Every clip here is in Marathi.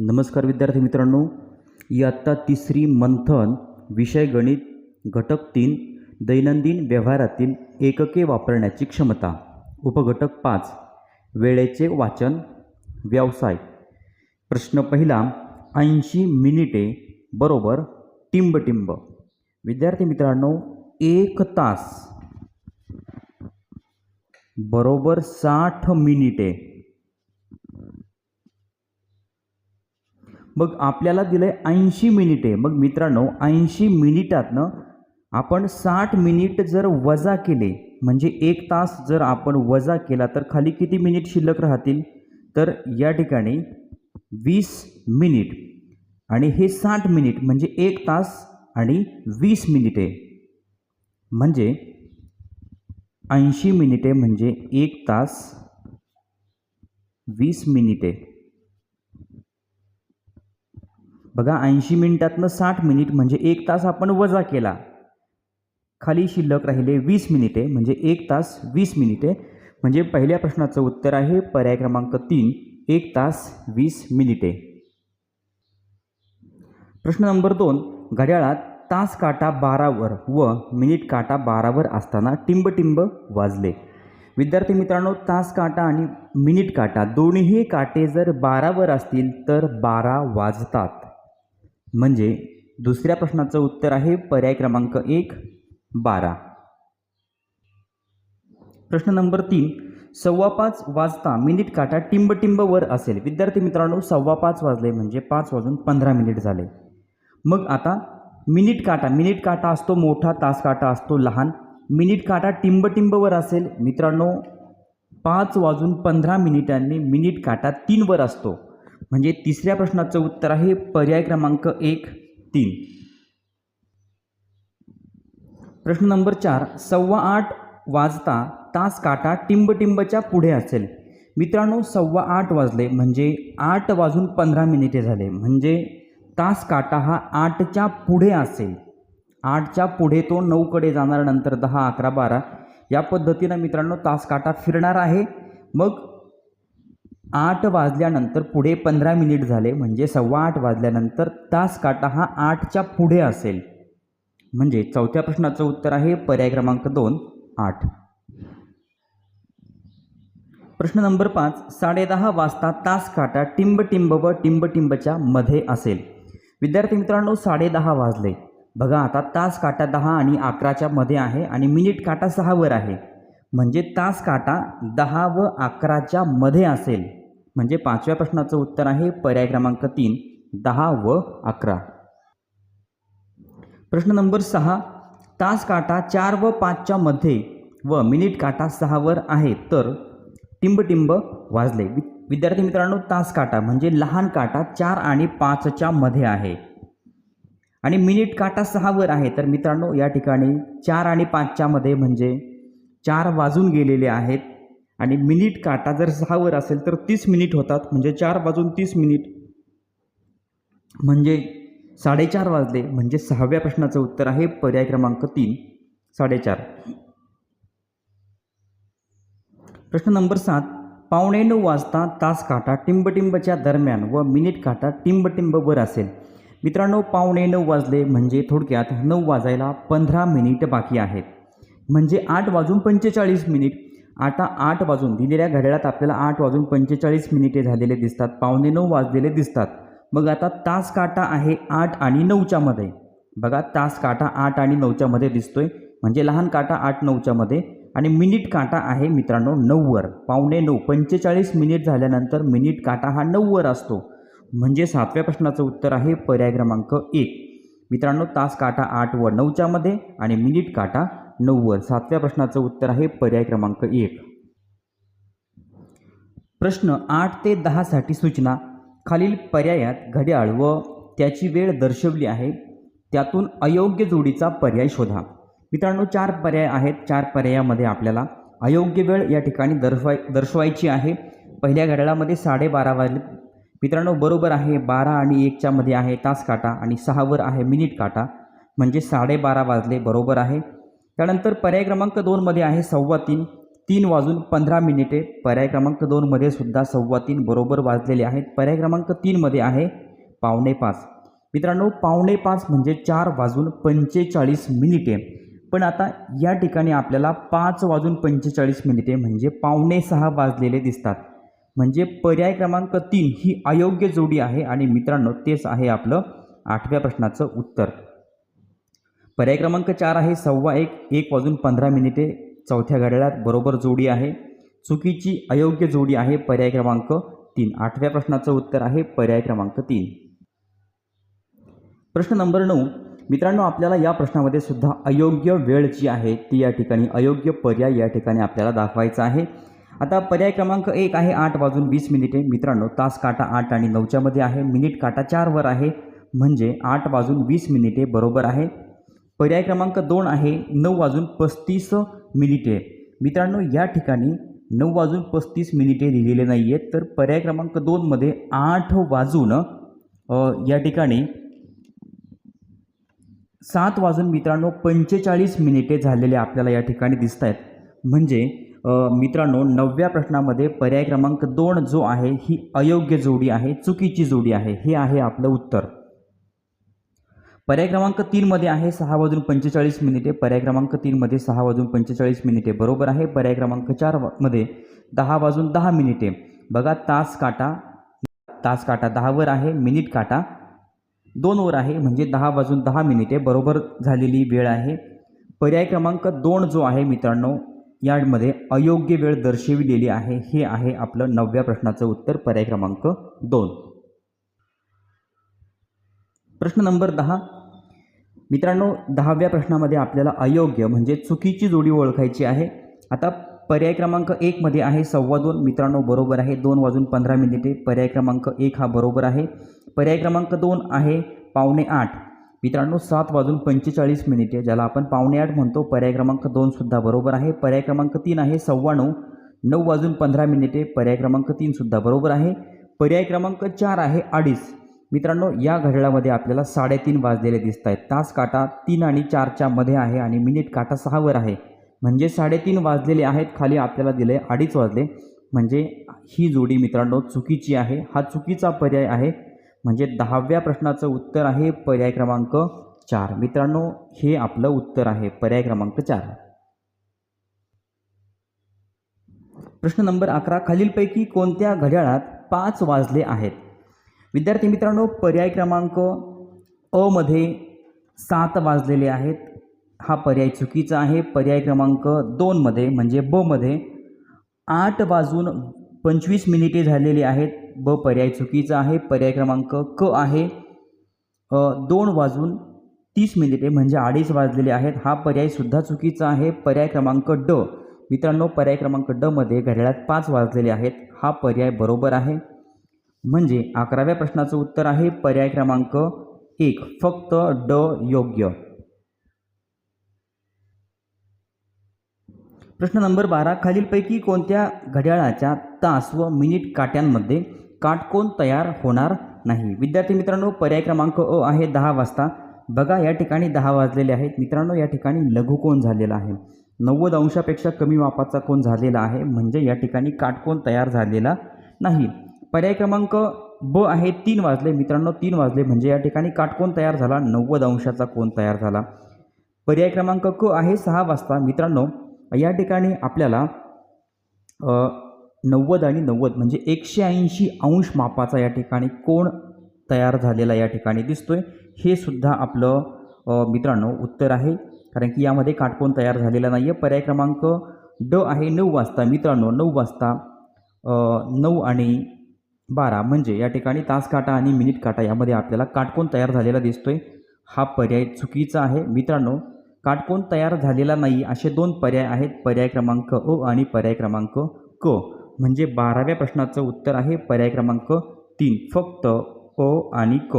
नमस्कार विद्यार्थी मित्रांनो. इयत्ता तिसरी मंथन विषय गणित घटक तीन दैनंदिन व्यवहारातील एकके वापरण्याची क्षमता. उपघटक पाच वेळेचे वाचन व्यवसाय. प्रश्न पहिला ऐंशी मिनिटे बरोबर टिंबटिंब. विद्यार्थी मित्रांनो एक तास बरोबर साठ मिनिटे. मग आपल्याला दिलं आहे ऐंशी मिनिटे. मग मित्रांनो ऐंशी मिनिटातनं आपण साठ मिनिट जर वजा केले म्हणजे एक तास जर आपण वजा केला तर खाली किती मिनिट शिल्लक राहतील? तर या ठिकाणी वीस मिनिट. आणि हे साठ मिनिट म्हणजे एक तास आणि वीस मिनिटे. म्हणजे ऐंशी मिनिटे म्हणजे एक तास वीस मिनिटे. बघा ऐंशी मिनिटातनं साठ मिनिट म्हणजे एक तास आपण वजा केला. खाली शिल्लक राहिले वीस मिनिटे म्हणजे एक तास वीस मिनिटे. म्हणजे पहिल्या प्रश्नाचं उत्तर आहे पर्याय क्रमांक तीन एक तास वीस मिनिटे. प्रश्न नंबर दोन घड्याळात तास काटा बारावर व मिनिट काटा बारावर असताना टिंबटिंब वाजले. विद्यार्थी मित्रांनो तास काटा आणि मिनिट काटा दोन्हीही काटे जर बारावर असतील तर बारा वाजतात. म्हणजे दुसऱ्या प्रश्नाचं उत्तर आहे पर्याय क्रमांक एक बारा. प्रश्न नंबर तीन सव्वा पाच वाजता मिनिट काटा टिंबटिंबवर असेल. विद्यार्थी मित्रांनो सव्वा पाच वाजले म्हणजे पाच वाजून पंधरा मिनिट झाले. मग आता मिनिट काटा मिनिट काटा असतो मोठा तास काटा असतो लहान. मिनिट काटा टिंबटिंबवर असेल. मित्रांनो पाच वाजून पंधरा मिनिटांनी मिनिट काटा तीनवर असतो. म्हणजे तिसऱ्या प्रश्नाचं उत्तर आहे पर्याय क्रमांक एक तीन. प्रश्न नंबर चार सव्वा आठ वाजता तास काटा टिंबटिंबच्या पुढे असेल. मित्रांनो सव्वा आठ वाजले म्हणजे आठ वाजून पंधरा मिनिटे झाले. म्हणजे तास काटा हा आठच्या पुढे असेल. आठच्या पुढे तो नऊकडे जाणार नंतर दहा अकरा बारा. या पद्धतीनं मित्रांनो तास काटा फिरणार आहे. मग आठ वाजल्यानंतर पुढे पंधरा मिनिट झाले म्हणजे सव्वा आठ वाजल्यानंतर तास काटा हा आठच्या पुढे असेल. म्हणजे चौथ्या प्रश्नाचं उत्तर आहे पर्याय क्रमांक दोन आठ. प्रश्न नंबर पाच साडेदहा वाजता तास काटा टिंबटिंब व टिंबटिंबच्या मध्ये असेल. विद्यार्थी मित्रांनो साडेदहा वाजले. बघा आता तास काटा दहा आणि अकराच्या मध्ये आहे आणि मिनिट काटा सहावर आहे. म्हणजे तास काटा दहा व अकराच्या मध्ये असेल. म्हणजे पाचव्या प्रश्नाचं उत्तर आहे पर्याय क्रमांक तीन दहा व अकरा. प्रश्न नंबर सहा तास काटा चार व पाचच्या मध्ये व मिनिट काटा सहावर आहे तर टिंबटिंब वाजले. वि विद्यार्थी मित्रांनो तास काटा म्हणजे लहान काटा चार आणि पाचच्या मध्ये आहे. आणि मिनिट काटा सहावर आहे तर मित्रांनो या ठिकाणी चार आणि पाचच्या मध्ये म्हणजे चार वाजून गेलेले आहेत. आणि मिनिट काटा जर सहावर असेल तर तीस मिनिट होतात म्हणजे चार वाजून तीस मिनिट. म्हणजे साडेचार वाजले म्हणजे सहाव्या प्रश्नाचं उत्तर आहे पर्याय क्रमांक तीन साडेचार. प्रश्न नंबर सात पावणे नऊ वाजता तास काटा टिंबटिंबच्या दरम्यान व मिनिट काटा टिंबटिंबवर असेल. मित्रांनो पावणे नऊ वाजले म्हणजे थोडक्यात नऊ वाजायला पंधरा मिनिट बाकी आहेत. म्हणजे आठ वाजून पंचेचाळीस मिनिट. आता आठ वाजून दिलेल्या घड्याळात आपल्याला आठ वाजून पंचेचाळीस मिनिटे झालेले दिसतात. पावणे नऊ वाजलेले दिसतात. मग आता तास काटा आहे आठ आणि नऊच्यामध्ये बघा तास काटा आठ आणि नऊच्यामध्ये दिसतोय. म्हणजे लहान काटा आठ नऊच्यामध्ये आणि मिनिट काटा आहे मित्रांनो नऊवर. पावणे नऊ पंचेचाळीस मिनिट झाल्यानंतर मिनिट काटा हा नऊवर असतो. म्हणजे सातव्या प्रश्नाचं उत्तर आहे पर्याय क्रमांक एक. मित्रांनो तास काटा आठ व नऊच्यामध्ये आणि मिनिट काटा नऊवर सातव्या प्रश्नाचं उत्तर आहे पर्याय क्रमांक एक. प्रश्न आठ ते दहासाठी सूचना. खालील पर्यायात घड्याळ व त्याची वेळ दर्शवली आहे. त्यातून अयोग्य जोडीचा पर्याय शोधा. मित्रांनो चार पर्याय आहेत. चार पर्यायामध्ये आपल्याला अयोग्य वेळ या ठिकाणी दर्शवाय दर्शवायची आहे. पहिल्या घड्याळामध्ये साडेबारा वाजले. मित्रांनो बरोबर आहे. बारा आणि एकच्यामध्ये आहे तास काटा आणि सहावर आहे मिनिट काटा. म्हणजे साडेबारा वाजले. बरोबर आहे. त्यानंतर पर्याय क्रमांक दोनमध्ये आहे सव्वा तीन. तीन वाजून पंधरा मिनिटे. पर्याय क्रमांक दोनमध्ये सुद्धा सव्वा तीन बरोबर वाजलेले आहेत. पर्याय क्रमांक तीनमध्ये आहे पावणे पाच. मित्रांनो पावणे पाच म्हणजे चार वाजून पंचेचाळीस मिनिटे. पण आता या ठिकाणी आपल्याला पाच वाजून पंचेचाळीस मिनिटे म्हणजे पावणे सहा वाजलेले दिसतात. म्हणजे पर्याय क्रमांक तीन ही अयोग्य जोडी आहे आणि मित्रांनो तेच आहे आपलं आठव्या प्रश्नाचं उत्तर. पर्याय क्रमांक चार आहे सव्वा एक एक वाजून पंधरा मिनिटे. चौथ्या घड्याळात बरोबर जोडी आहे. चुकीची अयोग्य जोडी आहे पर्याय क्रमांक तीन. आठव्या प्रश्नाचं उत्तर आहे पर्याय क्रमांक तीन. प्रश्न नंबर नऊ. मित्रांनो आपल्याला या प्रश्नामध्ये सुद्धा अयोग्य वेळ जी आहे ती या ठिकाणी अयोग्य पर्याय या ठिकाणी आपल्याला दाखवायचा आहे. आता पर्याय क्रमांक एक आहे आठ वाजून वीस मिनिटे. मित्रांनो तास काटा आठ आणि नऊच्यामध्ये आहे. मिनिट काटा चारवर आहे. म्हणजे आठ वाजून वीस मिनिटे बरोबर आहे. पर्याय क्रमांक दोन आहे नऊ वाजून पस्तीस मिनिटे. मित्रांनो या ठिकाणी नऊ वाजून पस्तीस मिनिटे लिहिलेले नाही आहेत तर पर्याय क्रमांक दोनमध्ये आठ वाजून या ठिकाणी सात वाजून मित्रांनो पंचेचाळीस मिनिटे झालेले आपल्याला या ठिकाणी दिसत आहेत म्हणजे मित्रांनो नवव्या प्रश्नामध्ये पर्याय क्रमांक दोन जो आहे ही अयोग्य जोडी आहे चुकीची जोडी आहे हे आहे आपलं उत्तर. पर्याय क्रमांक तीनमध्ये आहे सहा वाजून पंचेचाळीस मिनिटे पर्याय क्रमांक तीनमध्ये सहा वाजून पंचेचाळीस मिनिटे. बरोबर आहे पर्याय क्रमांक चारमध्ये दहा वाजून दहा मिनिटे. बघा तास काटा तास काटा दहावर आहे मिनिट काटा दोनवर आहे म्हणजे दहा वाजून दहा मिनिटे. बरोबर झालेली वेळ आहे. पर्याय क्रमांक दोन जो आहे मित्रांनो यामध्ये अयोग्य वेळ दर्शविलेली आहे. हे आहे आपलं नवव्या प्रश्नाचं उत्तर पर्याय क्रमांक दोन. प्रश्न नंबर दहा मित्रांनो दहाव्या प्रश्नामध्ये आपल्याला अयोग्य म्हणजे चुकीची जोडी ओळखायची आहे. आता पर्याय क्रमांक एकमध्ये आहे सव्वा दोन. मित्रांनो बरोबर आहे. दोन वाजून पंधरा मिनिटे. पर्याय क्रमांक एक हा बरोबर आहे. पर्याय क्रमांक दोन आहे पावणे आठ. मित्रांनो सात वाजून पंचेचाळीस मिनिटे ज्याला आपण पावणे आठ म्हणतो. पर्याय क्रमांक दोनसुद्धा बरोबर आहे. पर्याय क्रमांक तीन आहे सव्वा नऊ. नऊ वाजून पंधरा मिनिटे. पर्याय क्रमांक तीनसुद्धा बरोबर आहे. पर्याय क्रमांक चार आहे अडीच. मित्रांनो या घड्याळामध्ये आपल्याला साडेतीन वाजलेले दिसत आहेत. तास काटा तीन आणि चारच्या मध्ये आहे आणि मिनिट काटा सहावर आहे. म्हणजे साडेतीन वाजलेले आहेत खाली आपल्याला दिले अडीच वाजले. म्हणजे ही जोडी मित्रांनो चुकीची आहे. हा चुकीचा पर्याय आहे. म्हणजे दहाव्या प्रश्नाचं उत्तर आहे पर्याय क्रमांक चार. मित्रांनो हे आपलं उत्तर आहे पर्याय क्रमांक चार. प्रश्न नंबर अकरा. खालीलपैकी कोणत्या घड्याळात पाच वाजले आहेत? विद्यार्थी मित्रांनो पर्याय क्रमांक अ मध्ये सात वाजलेले आहेत. हा पर्याय चुकीचा आहे. पर्याय क्रमांक दोनमध्ये म्हणजे ब मध्ये आठ वाजून पंचवीस मिनिटे झालेली आहेत. ब पर्याय चुकीचा आहे. पर्याय क्रमांक क आहे. दोन वाजून तीस मिनिटे म्हणजे अडीच वाजलेले आहेत. हा पर्यायसुद्धा चुकीचा आहे. पर्याय क्रमांक ड. मित्रांनो पर्याय क्रमांक डमध्ये घड्याळात पाच वाजलेले आहेत. हा पर्याय बरोबर आहे. म्हणजे अकराव्या प्रश्नाचं उत्तर आहे पर्याय क्रमांक एक फक्त ड योग्य. प्रश्न नंबर बारा खालीलपैकी कोणत्या घड्याळाच्या तास व मिनिट काट्यांमध्ये काटकोन तयार होणार नाही? विद्यार्थी मित्रांनो पर्याय क्रमांक अ आहे दहा वाजता. बघा या ठिकाणी दहा वाजलेले आहेत. मित्रांनो या ठिकाणी लघुकोन झालेला आहे. नव्वद अंशापेक्षा कमी मापाचा कोण झालेला आहे. म्हणजे या ठिकाणी काटकोन तयार झालेला नाही. पर्याय क्रमांक ब आहे तीन वाजले. मित्रांनो तीन वाजले. म्हणजे या ठिकाणी काटकोण तयार झाला? नव्वद अंशाचा कोण तयार झाला? पर्याय क्रमांक क आहे सहा वाजता. मित्रांनो या ठिकाणी आपल्याला नव्वद आणि नव्वद म्हणजे एकशे ऐंशी अंश मापाचा या ठिकाणी कोण तयार झालेला या ठिकाणी दिसतोय हे सुद्धा आपलं मित्रांनो उत्तर आहे. कारण की यामध्ये काटकोण तयार झालेला नाही आहे पर्याय क्रमांक ड आहे नऊ वाजता. मित्रांनो नऊ वाजता नऊ आणि बारा. म्हणजे या ठिकाणी तास काटा आणि मिनिट काटा यामध्ये आपल्याला काटकोन तयार झालेला दिसतोय. हा पर्याय चुकीचा आहे. मित्रांनो काटकोन तयार झालेला नाही असे दोन पर्याय आहेत. पर्याय क्रमांक अ आणि पर्याय क्रमांक क. म्हणजे बाराव्या प्रश्नाचं उत्तर आहे. पर्याय क्रमांक तीन. फक्त अ आणि क.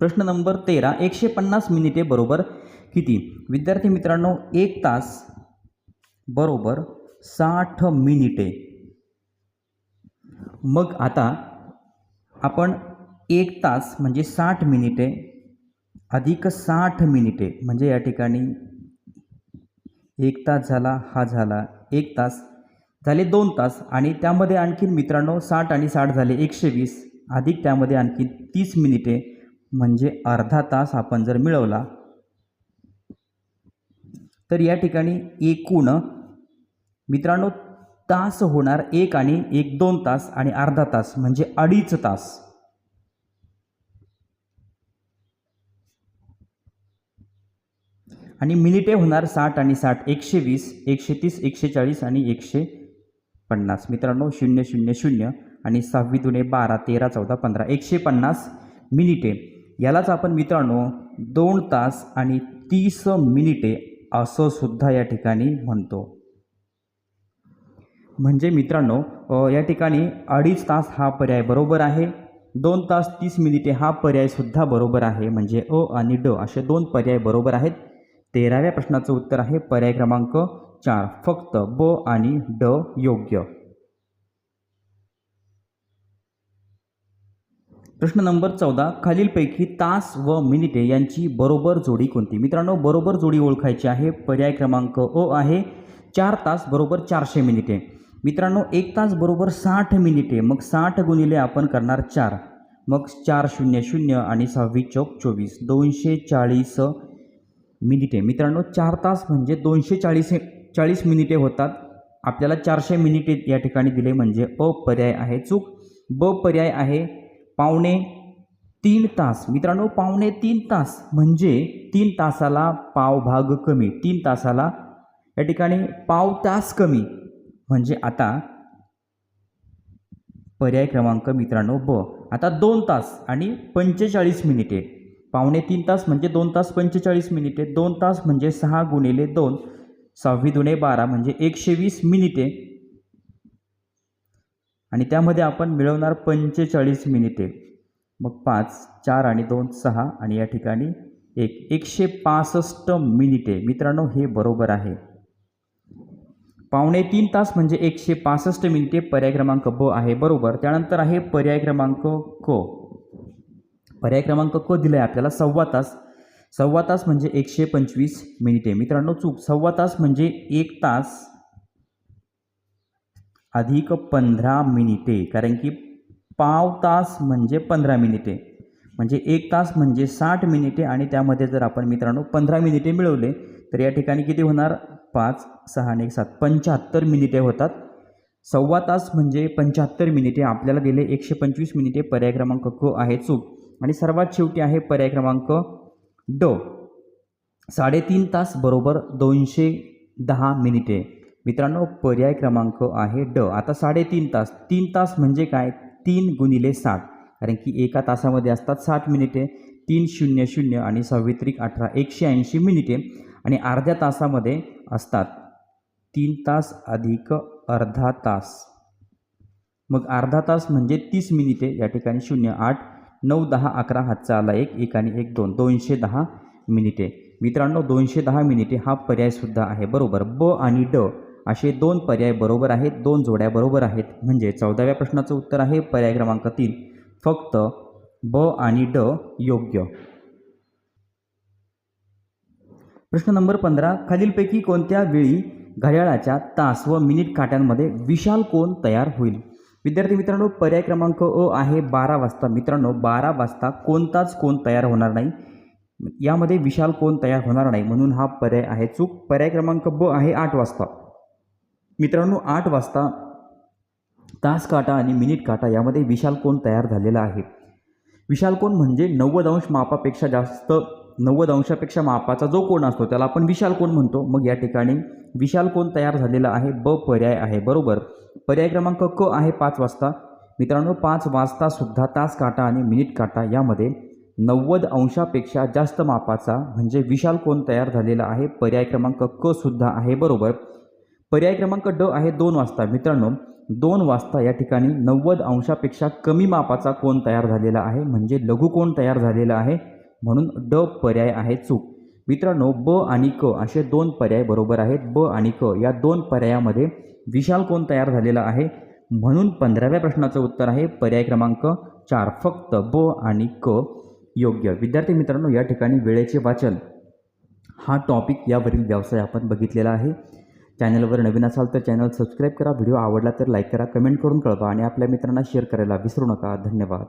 प्रश्न नंबर तेरा. एकशे पन्नास मिनिटे बरोबर किती? विद्यार्थी मित्रांनो एक तास बरोबर साठ मिनिटे. मग आता आपण एक तास म्हणजे साठ मिनिटे अधिक साठ मिनिटे म्हणजे या ठिकाणी एक तास झाला हा झाला एक तास झाले दोन तास आणि त्यामध्ये आणखीन मित्रांनो साठ आणि साठ झाले एकशे वीस. अधिक त्यामध्ये आणखी तीस मिनिटे म्हणजे अर्धा तास आपण जर मिळवला तर या ठिकाणी एकूण मित्रांनो तास होणार एक आणि एक दोन तास आणि अर्धा तास म्हणजे अडीच तास. आणि मिनिटे होणार साठ आणि साठ एकशे वीस एकशे तीस एकशे चाळीस आणि एकशे पन्नास. मित्रांनो शून्य शून्य शून्य आणि सहावी दुने बारा तेरा चौदा पंधरा एकशे पन्नास मिनिटे. यालाच आपण मित्रांनो दोन तास आणि तीस मिनिटे असं सुद्धा या ठिकाणी म्हणतो. म्हणजे मित्रांनो या ठिकाणी अडीच तास हा पर्याय बरोबर आहे. दोन तास तीस मिनिटे हा पर्यायसुद्धा बरोबर आहे. म्हणजे अ आणि ड असे दोन पर्याय बरोबर आहेत. तेराव्या प्रश्नाचं उत्तर आहे पर्याय क्रमांक चार फक्त ब आणि ड योग्य. प्रश्न नंबर चौदा खालीलपैकी तास व मिनिटे यांची बरोबर जोडी कोणती? मित्रांनो बरोबर जोडी ओळखायची आहे. पर्याय क्रमांक अ आहे चार तास बरोबर चारशे मिनिटे. मित्रांनो एक तास बरोबर साठ मिनिटे मग साठ गुणिले आपण करणार चार. मग चार शून्य शून्य आणि सहावी चौक चोवीस दोनशे चाळीस मिनिटे. मित्रांनो चार तास म्हणजे दोनशे चाळीस चाळीस मिनिटे होतात. आपल्याला चारशे मिनिटे या ठिकाणी दिले म्हणजे अ पर्याय आहे. चूक ब पर्याय आहे. पावणे तीन तास. मित्रांनो पावणे तीन तास म्हणजे तीन तासाला पाव भाग कमी. तीन तासाला या ठिकाणी पाव तास कमी. म्हणजे आता पर्याय क्रमांक मित्रांनो ब. आता दोन तास आणि पंचेचाळीस मिनिटे. पावणे तीन तास म्हणजे दोन तास पंचेचाळीस मिनिटे. दोन तास म्हणजे सहा गुणिले दोन. सहावी दुणे बारा म्हणजे एकशे वीस मिनिटे. आणि त्यामध्ये आपण मिळवणार पंचेचाळीस मिनिटे. मग पाच चार आणि दोन सहा आणि या ठिकाणी एक. एकशे पासष्ट मिनिटे. मित्रांनो हे बरोबर आहे. पावणे तीन तास म्हणजे एकशे पासष्ट मिनिटे पर्याय क्रमांक ब आहे बरोबर? त्यानंतर आहे पर्याय क्रमांक क. पर्याय क्रमांक क दिला आहे आपल्याला सव्वा तास. सव्वा तास म्हणजे एकशे पंचवीस मिनिटे. मित्रांनो चूक. सव्वा तास म्हणजे एक तास अधिक पंधरा मिनिटे. कारण की पाव तास म्हणजे पंधरा मिनिटे. म्हणजे एक तास म्हणजे साठ मिनिटे आणि त्यामध्ये जर आपण मित्रांनो पंधरा मिनिटे मिळवले तर या ठिकाणी किती होणार? पाच सहा आणि एक सात. पंच्याहत्तर मिनिटे होतात. सव्वा तास म्हणजे पंच्याहत्तर मिनिटे. आपल्याला दिले एकशे पंचवीस मिनिटे. पर्याय क्रमांक क आहे चूक आणि सर्वात शेवटी आहे पर्याय क्रमांक ड. साडेतीन तास बरोबर दोनशे दहा मिनिटे. मित्रांनो पर्याय क्रमांक आहे ड. आता साडेतीन तास. तीन तास म्हणजे काय? तीन गुणिले साठ कारण की एका तासामध्ये असतात साठ मिनिटे. तीन शून्य शून्य आणि सावित्रिक अठरा एकशे ऐंशी मिनिटे. आणि अर्ध्या तासामध्ये असतात. तीन तास अधिक अर्धा तास. मग अर्धा तास म्हणजे तीस मिनिटे या ठिकाणी शून्य आठ नऊ दहा अकरा हातचा आला एक एक आणि एक दोन दोनशे दहा मिनिटे. मित्रांनो दोनशे दहा मिनिटे हा पर्यायसुद्धा आहे बरोबर? ब आणि ड असे दोन पर्याय बरोबर आहेत दोन जोड्या बरोबर आहेत. म्हणजे चौदाव्या प्रश्नाचं उत्तर आहे पर्याय क्रमांक तीन. फक्त ब आणि ड योग्य. प्रश्न नंबर पंधरा खालीलपैकी कोणत्या वेळी घड्याळाच्या तास व मिनिट काट्यांमध्ये विशाल कोण तयार होईल? विद्यार्थी मित्रांनो पर्याय क्रमांक अ आहे बारा वाजता. मित्रांनो बारा वाजता कोणताच कोण तयार होणार नाही. यामध्ये विशाल कोण तयार होणार नाही म्हणून हा पर्याय आहे चूक. पर्याय क्रमांक ब आहे आठ वाजता. मित्रांनो आठ वाजता तास काटा आणि मिनिट काटा यामध्ये विशाल कोण तयार झालेला आहे. विशाल कोण म्हणजे नव्वद अंश मापापेक्षा जास्त नव्वद अंशापेक्षा मापाचा जो कोण असतो त्याला आपण विशाल कोण म्हणतो? मग या ठिकाणी विशाल कोण तयार झालेला आहे? ब पर्याय आहे. बरोबर? पर्याय क्रमांक क आहे पाच वाजता. मित्रांनो पाच वाजता सुद्धा तास काटा आणि मिनिट काटा यामध्ये नव्वद अंशापेक्षा जास्त मापाचा म्हणजे विशाल कोण तयार झालेला आहे? पर्याय क्रमांक क सुद्धा आहे. बरोबर? पर्याय क्रमांक ड आहे दोन वाजता. मित्रांनो दोन वाजता या ठिकाणी नव्वद अंशापेक्षा कमी मापाचा कोण तयार झालेला आहे? म्हणजे लघुकोण तयार झालेला आहे? म्हणून ड पर्याय आहे चूक मित्रांनो ब आणि क असे दोन पर्याय बरोबर आहेत. ब आणि क या दोन पर्यायामध्ये विशाल कोण तयार झालेला आहे? म्हणून पंधराव्या प्रश्नाचं उत्तर आहे पर्याय क्रमांक चार. फक्त ब आणि क योग्य. विद्यार्थी मित्रांनो या ठिकाणी वेळेचे वाचन हा टॉपिक यावरील व्यवसाय आपण बघितलेला आहे. चॅनलवर नवीन असाल तर चॅनल सबस्क्राईब करा. व्हिडिओ आवडला तर लाईक करा. कमेंट करून कळवा आणि आपल्या मित्रांना शेअर करायला विसरू नका. धन्यवाद.